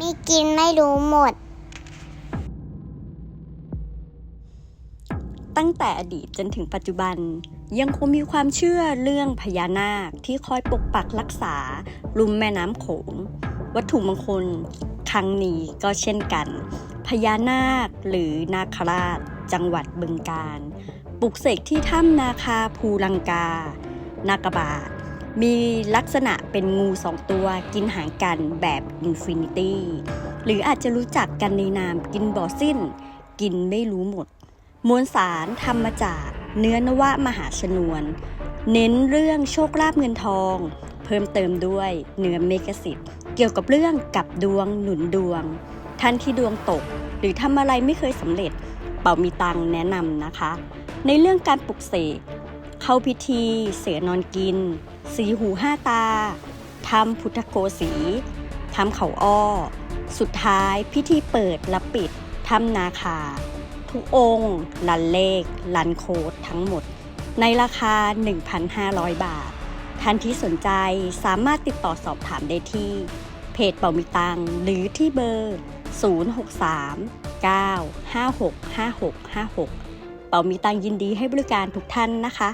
มีกินไม่รู้หมด ตั้งแต่อดีตจนถึงปัจจุบัน ยังคงมีความเชื่อเรื่องพญานาคที่คอยปกปักรักษา ลุ่มแม่น้ำโขง วัตถุมงคลครั้งนี้ก็เช่นกัน พญานาคหรือนาคราช จังหวัดบึงกาฬปลุกเสกที่ถ้ำนาคาภูลังกา นากบาท มีลักษณะเป็นงูสองตัวกินหางกันแบบอินฟินิตี้หรืออาจจะรู้จักกันในนามกินบ่อสิ้น กินไม่รู้หมด มวลสารทำมาจากเนื้อนวะมหาชนวน เน้นเรื่องโชคลาภเงินทอง เพิ่มเติมด้วยเนื้อเมกสิทธิ์เกี่ยวกับเรื่องกับดวงหนุนดวง ท่านที่ดวงตก หรือทำอะไรไม่เคยสำเร็จ เป่ามีตังแนะนำนะคะ ในเรื่องการปลุกเสก เข้าพิธี เสือนอนกิน สีหูห้าตาทำพุทธโกสีทำเขาอ้อ สุดท้ายพิธีเปิดและปิดทำนาคา ทุกองค์ลันเลข ลันโคดทั้งหมด ในราคา 1,500 บาท ท่านที่สนใจสามารถติดต่อสอบถามได้ที่ เพจเป่ามีตังหรือที่เบอร์ 063 956 5656 เป่ามีตังยินดีให้บริการทุกท่านนะคะ